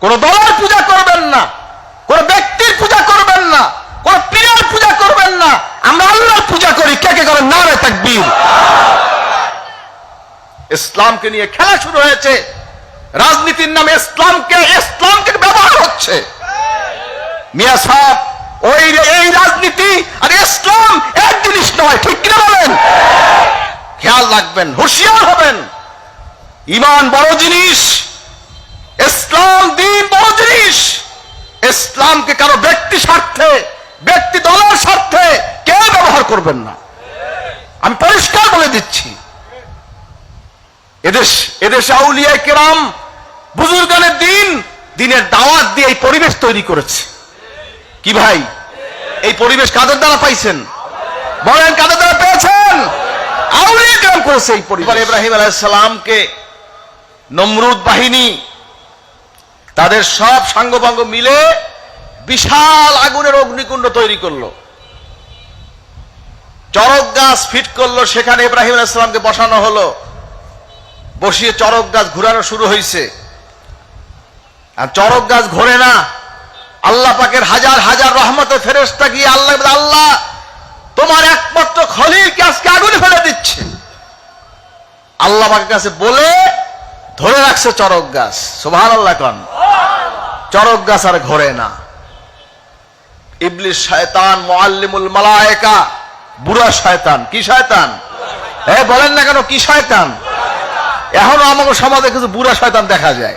কোন দলের পূজা করবেন না, কোন ব্যক্তির পূজা করবেন না, কোন পীরের পূজা করবেন না। আমরা আল্লাহর পূজা করি। কে কে করেন? না রে তাকবীর। ইসলামকে নিয়ে খেলা শুরু হয়েছে। রাজনীতির নামে ইসলামকে ইসলামকে ব্যবহার হচ্ছে। মিয়া সাহেব, ওই এই রাজনীতি আর ইসলাম এক জিনিস নয়, ঠিক কিনা বলেন? খেয়াল রাখবেন, হুঁশিয়ার হবেন। ইমান বড় জিনিস। ইসলাম দিন বড় জিনিস। ইসলামকে কারও ব্যক্তি স্বার্থে, ব্যক্তি দলের স্বার্থে কেউ ব্যবহার করবেন না। আমি পরিষ্কার বলে দিচ্ছি। এদেশ, এদেশে আউলিয়ায় কেরাম বুজুর্গানের দিন, দিনের দাওয়াত দিয়ে এই পরিবেশ তৈরি করেছে। কি ভাই? এই পরিবেশ কাদের দ্বারা পাইছেন? বলেন, কাদের দ্বারা পেয়েছেন? আউলিয়া কেরাম করেছে এই পরিবার ইব্রাহিম আলাইসালামকে নমরুদ বাহিনী তাদের সব সাঙ্গপাঙ্গ মিলে বিশাল আগুনের অগ্নিকুণ্ড তৈরি করল। চরক গাছ ফিট করল, সেখানে ইব্রাহিম আলাইসালামকে বসানো হলো। বসিয়ে চরক গাছ ঘুরানো শুরু হয়েছে। আর চরক গাছ ঘোরে না। আল্লাহ পাকের হাজার হাজার রহমতে ফেরেস্তা গিয়ে আল্লাহ আল্লাহ, তোমার একমাত্র খলিলকে আজকে আগুনে ফেলে দিচ্ছে। আল্লাহ পাকের কাছে বলে, ধরে রাখছে চরক গাছ। সোভান আল্লাহ কন। চরক গাছ আর ঘোরে না। ইবলিশ শয়তান, মুআল্লিমুল মালায়েকা। বুড়া শয়তান, কি শয়তান? এ, বলেন না কেন, কি শয়তান? এখনও আমাকে সমাজে কিছু বুড়া শয়তান দেখা যায়।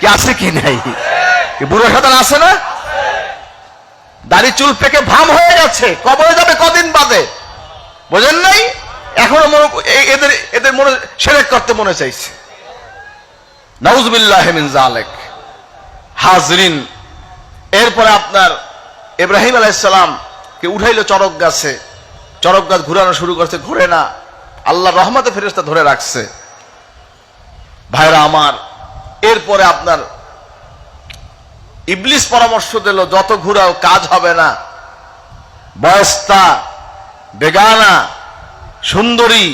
কি আছে কি নাই? বুড়া শয়তান আছে না? দাড়ি চুল পেকে ভাম হয়ে গেছে। কবরে যাবে কদিন বাদে। বোঝেন নাই? এখনও এদের এদের মনে সেরেক করতে মনে চাইছে। নাউজবিল্লাহ মিন জালেক হাজরিন, এরপরে আপনার ইব্রাহিম আলাইসালাম কে উঠাইলো চরক গাছে। চরক গাছ ঘুরানো শুরু করছে, ঘুরে না। আল্লাহ রহমতে ফেরেস্তা ধরে রাখছে। ভাইরা আমার, এরপরে আপনার ইবলিস পরামর্শ দিল, যত ঘুরাও কাজ হবে না। বয়স্তা, বেগানা, সুন্দরী,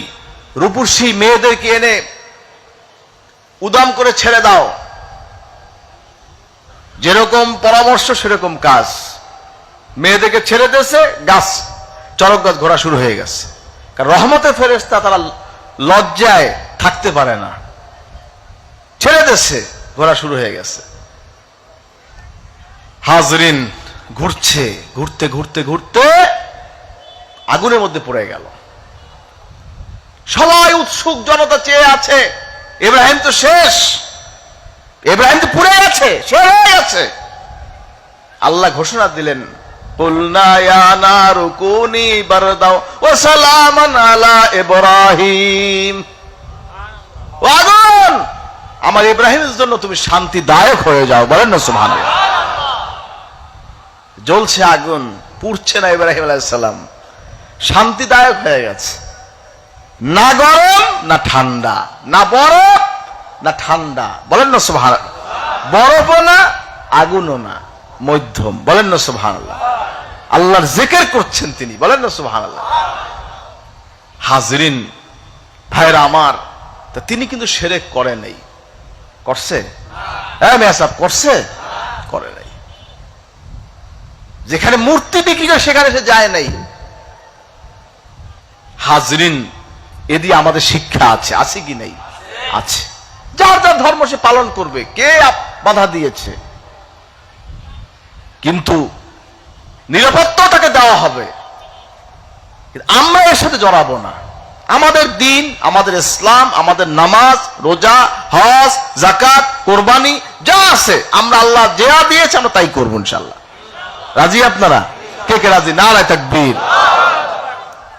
রূপসী মেয়েদেরকে এনে উদাম করে ছেড়ে দাও। যেরকম পরামর্শ, সেরকম কাজ। মেয়েদেরকে ছেড়ে দিয়েছে, গাছ চরক গাছ ঘোরা শুরু হয়ে গেছে। কারণ রহমতের ফেরেস্তা তারা লজ্জায় থাকতে পারে না। ছেড়ে দিয়েছে, ঘোরা শুরু হয়ে গেছে। হাজরিন ঘুরছে, ঘুরতে ঘুরতে ঘুরতে আগুনের মধ্যে পড়ে গেল। সবাই উৎসুক, জনতা চেয়ে আছে। এব্রাহিম তো শেষ। এব্রাহিম তো পুড়ে গেছে। আল্লাহ ঘোষণা দিলেন আমার ইব্রাহিমের জন্য তুমি শান্তিদায়ক হয়ে যাও, বলেন না সুবহানাল্লাহ। জ্বলছে আগুন, পুড়ছে না ইব্রাহিম আলাইহিস শান্তিদায়ক হয়ে গেছে। না গরম, না ঠান্ডা। না বরফ, না ঠান্ডা। বলেন না সুবহান বরফও না, আগুনও না। মধ্যম। বলেন না সুবহান আল্লাহর জেকের করছেন তিনি। বলেন না সুবহান হাজরিন ভাইরা আমার, তা তিনি কিন্তু সেরেক করে নাই। করছে? হ্যাঁ মেয়া সাহেব, করছে? করে নাই। যেখানে মূর্তি বিক্রি করে সেখানে সে যায় নাই। হাজরিন এদি আমাদের শিক্ষা আছে। আছে কি নেই? আছে। যার যার ধর্ম সে পালন করবে। কে বাধা দিয়েছে? কিন্তু নিরাপত্তাটাকে দেওয়া হবে। আমরা এর সাথে জড়াবো না। আমাদের দিন, আমাদের ইসলাম, আমাদের নামাজ, রোজা, হজ জাকাত কোরবানি, যা আছে, আমরা আল্লাহ যা দিয়েছে আমরা তাই করব ইনশাল্লাহ রাজি আপনারা? কে কে রাজি? না রায় তাকবীর।